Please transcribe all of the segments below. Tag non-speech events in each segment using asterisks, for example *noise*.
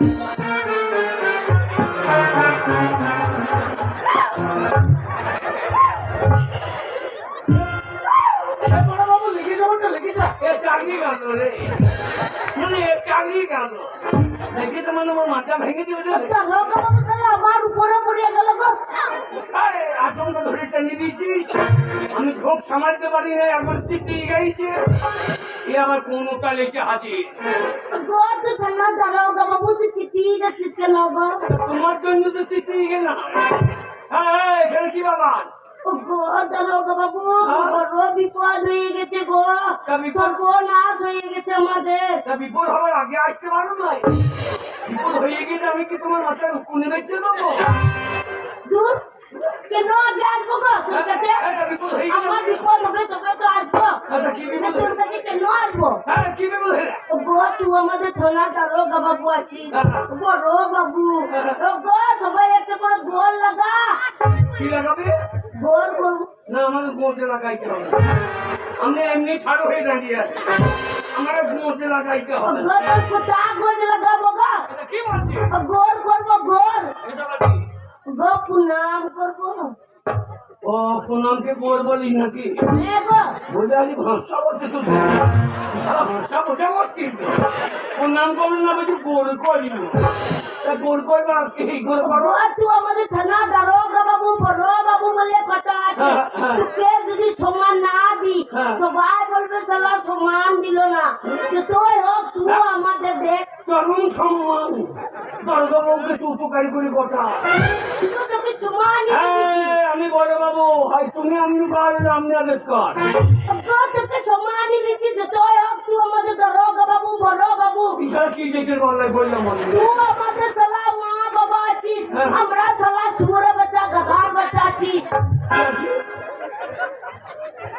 বাবু চাকরি কেন রে। মানে চাকরি কেন দেখি তো মানে আমার মাথা ভেঙে দিবে আমার উপরে পড়িয়ে গেল আচমকা ধরে টেনে দিয়েছিস আমি ঝোঁক সামালতে পারি না একবার চিঠি গাইছে। এ আমার কোন কালে এসে হাজির তোমার জন্য তো চিঠি গেলাম হ্যাঁ এখানে কি বাবা? গো দাঁড়াও বাবু বড় বিপদ হয়ে গেছে গো। সর্বনাশ হয়ে গেছে আমাদের। বিপদ হওয়ার আগে আসতে পারো নাই? বিপদ হয়ে গেলে আমি কি তোমার মাথায় কোনে বেঁচে দেবো? দূর কেন আগে আসব গো? তোর কাছে হয়ে আমার বিপদ হবে তবে তো আসব। কি বিপদ তোর কাছে কেন আসব? হ্যাঁ কি বিপদ হয়ে ও গো তুই আমাদের থানা দারোগা বাবু আছিস। হ্যাঁ। বড় বাবু। গো সবাই একটা করে গোল লাগা। কি লাগাবে? গোল করব না আমাদের গোঁতে লাগাইতে হবে। আমরা এমনি ছাড়ো হয়ে দাঁড়িয়ে আছি। আমরা গোঁতে লাগাইতে হবে। কি বলছি গোল করব গোল গো প্রণাম করব। ও প্রণামকে গোর বলিস নাকি? এ বলে। আলি ভাষা বলতে তো সারা ভাষা বোঝা মুশকিল প্রণাম করলে না বলছি গোর করিল গোর করবে কি গোর করো তুই আমাদের থানা দারোগা বাবু বড় বাবু বলে কথা আছে। হ্যাঁ, হ্যাঁ। তোকে যদি সমান না দি হ্যাঁ। সবাই বলবে সালা সমান দিল না। যতই হোক তুই আমাদের দেখ। চরম সম্মান। দর্গবাবুকে তু তুকারি করে কথা তোকে সমান বড় বাবু হয় তুমি আমি কর আমি আদেশ কর তোকে সমান দিচ্ছি যতই হোক তুই আমাদের দারোগা বাবু বড় বাবু। বিশাল কি দেখে বলাই বললাম তুই আমাদের সালা মা বাবা আছিস হ্যাঁ। আমরা সালা সুর বাচ্চা গাধার বাচ্চা আছিস।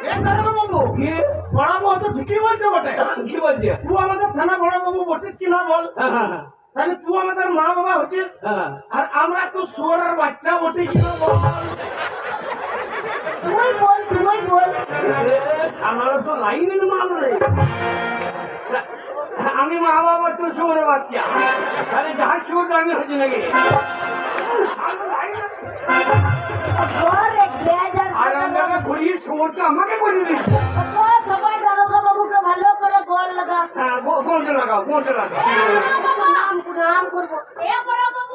এ দারোগা বাবু কি? বড় বাবু তো ঠিকই বলছে বটে। কি বলছে? তুই আমাদের থানা বড় বাবু বটিস কি বল? হ্যাঁ হ্যাঁ তাহলে তুই আমাদের মা বাবা হচ্ছিস? হ্যাঁ। আর আমরা তো শুয়ারের বাচ্চা বটে কি না বল? তুই বল তুই বল। তো লাইনের মাল আমি মা বাবা তো শহরে বাচ্চা। তাহলে যার শহরটা আমি হচ্ছে নাকি? আর আমরা ঘুরিয়ে শহরটা আমাকে করে দিচ্ছি সবাই দারোগা বাবুকে ভালো করে গোল লাগা। হ্যাঁ কোনটা লাগাও কোনটা লাগাও নাম নাম করব। এ বড় বাবু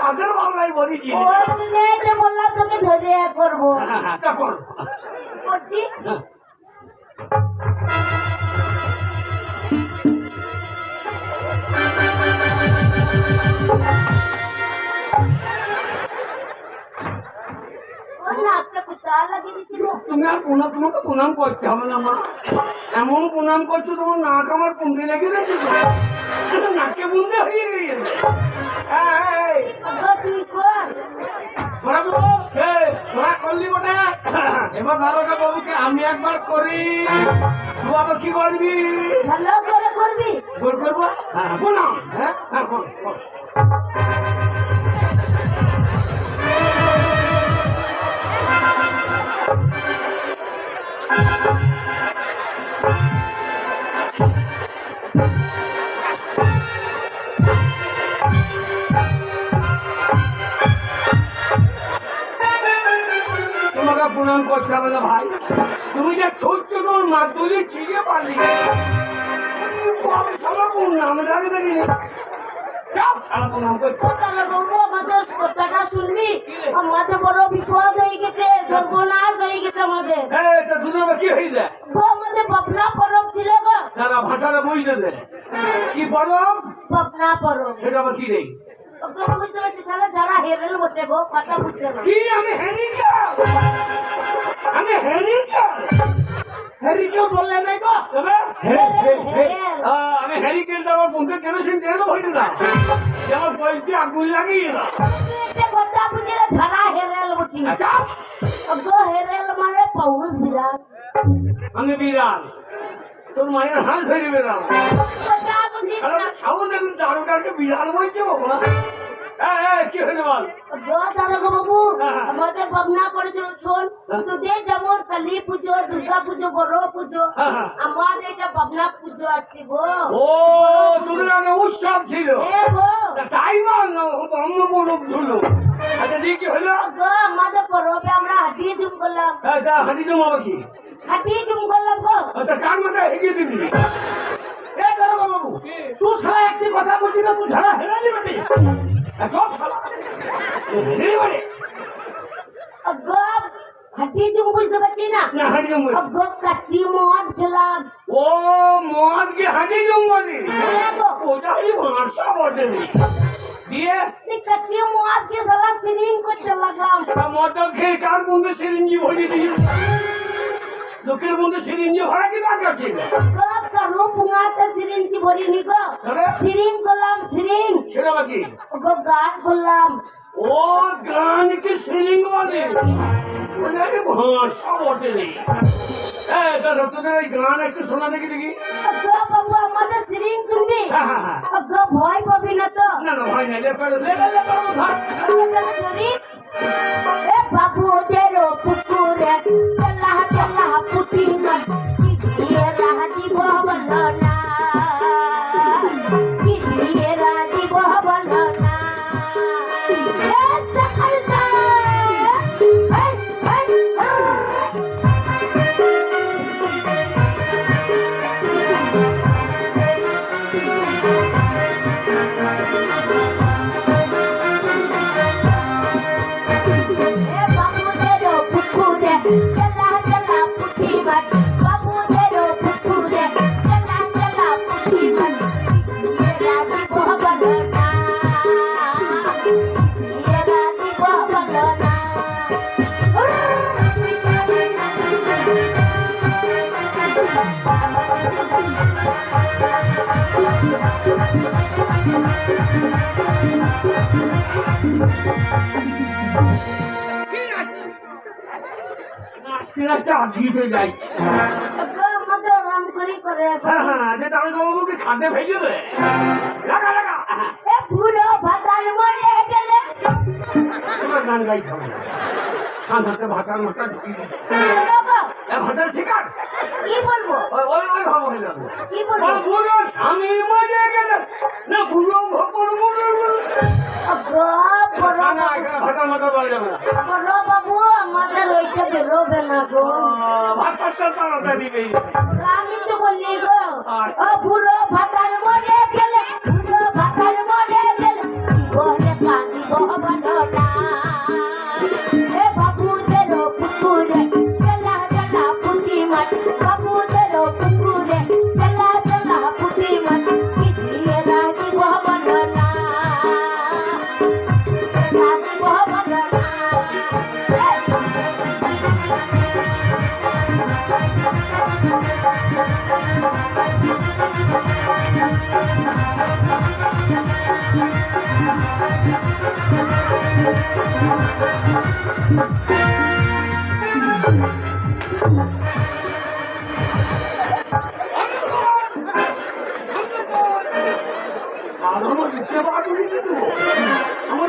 কাদের বাংলায় বলেছি বললাম তোকে ধরিয়া করব। করছি। ওর তোমাকে প্রণাম করতে হবে না মা। এমন প্রণাম করছ তোমার নাক আমার পুঁতে লেগে গেছে। নাকে বুন্দে হয়ে গেছে। এবার দারোগা বাবুকে আমি একবার করি। তুই আবার কি করবি? ভালো করে করবি? করব? হ্যাঁ। প্রণাম হ্যাঁ হ্যাঁ। পূরণ করতে হবে না ভাই। তুমি যে ছুটছ তোমার মা তুলে ছিঁড়ে পারলি আমি নামে দাঁড়িয়ে দাঁড়িয়ে কথাটা শুনবি আমাদের বড় বিপদ হয়ে গেছে সর্বনাশ হয়ে গেছে আমাদের কি হয়ে যায় আমাদের বপনা পরব ছিল গো তারা ভাষাটা বুঝতে দে কি পরব বপনা পরব সেটা আবার কি রে কথা না কি আমি হ্যারিকেল হ্যারিকেল বললে নাই গো? আমি আমার বন্ধু কেরোসিন দিয়ে দেবো হইতে না যেমন বলছি আগুন লাগিয়ে কথা না, হেরেল বটি। আচ্ছা? হেরেল মানে পৌরুষ বিরাট আমি বিড়াল। তোর মায়ের হাল ধরে কথা বুঝি সাউন্ড এখন চারুকারকে বিড়াল বলছে বাবা কি বল? বাবু হ্যাঁ। আমাদের ভাবনা করেছিল শোন তোদের যেমন কালী পুজো দুর্গা পুজো বড় পুজো হ্যাঁ, হ্যাঁ। এটা ভাবনা পুজো আছে গো। ও তোদের উৎসব ছিল। তাই বল না ধুলো। আচ্ছা দিয়ে কি হলো? গো আমাদের পরবে আমরা হাঁটিয়ে জুম করলাম। হ্যাঁ কি? হাঁটিয়ে জুম করলাম গো। আচ্ছা কার মাথায় হেগিয়ে দিবি? এ দারোগা বাবু তুই সারা একটি কথা বলছি না তুই ঝাড়া হেরালি বেটি। হাঁটিয়ে বুঝতে পারছি না না হাঁটি জমবো গো কাচ্চি মদ খেলাম ও মদ কি হাঁটি জমবি হ্যাঁ গো ওটা হলি ভাষা বটে দিয়ে কাচ্চি মদ কে সালা সিরিং করতে লাগলাম মদ খেয়ে কার বন্ধু সিরিঞ্জি ভরি দিয়ে লোকের বন্ধু সিরিঞ্জি ভরা কি দরকার ছিল গো কারও পুঙাতে সিরিঞ্জি ভরিনি গো আরে? সিরিং করলাম সিরিং ছেলে বাকি গান করলাম। ও গান কি সিরিং বলে ওটা কি ভাষা বটে রে। দাদা তোদের এই গান একটু শোনা দেখি দেখি। গো বাবু আমাদের সিরিং শুনবি হ্যাঁ হ্যাঁ হ্যাঁ। ভয় পাবি না তো। না না ভাই না লেপে লেপে লেপে ধর এ বাবু তেরো পুকুরে চলা চলা পুটি না কিয়ে রাজি walk alone now. খাদ্যে ভেজে দেবে লাগা লাগা পুরো ভাতার মরে গেলে। গান গাইতে হবে না সাধারণত ভাষার মাথা ঢুকিয়ে ভাষার ঠিক আছে কি বলব? ওই ওই ভাব হয়ে যাবে। কি বলব? বুড়ো স্বামী মরে গেলে না বুড়ো ভকর মরে গেলে ভাষার মাথা বলা যাবে না। বাবু আমাদের ওইটা বেরোবে না গো। আহ, তাড়াতাড়ি বেরিয়ে আমি তো বললি গো আচ্ছা। ও পুরো ভাতার মরে গেলে পুরো ভাতার Thank *laughs* you.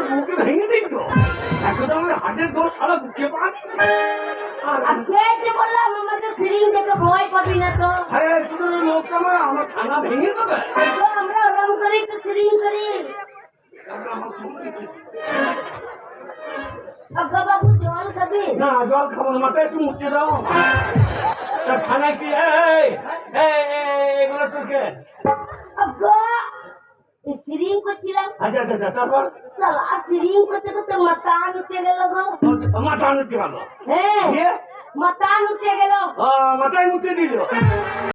বুকে ভেঙে দিত এখন আমার হাটের দোষ সারা বুকে পা দিচ্ছে। আমার থানা ভেঙে দেবে। আমরা ওরম করি তো ফিরিং করি। আব্বা বাবু জল খাবি? না জল খাব না মাথায় একটু মুছতে দাও। থানায় কি এগুলো তোর আব্বা সিরিং করছিলাম আচ্ছা আচ্ছা আচ্ছা তারপর সালা সিরিং করতে করতে মাথা উঠে গেল গো মাথা আনতে পারল হ্যাঁ দিয়ে মাথা উঠে গেল মাথায় মুতে দিল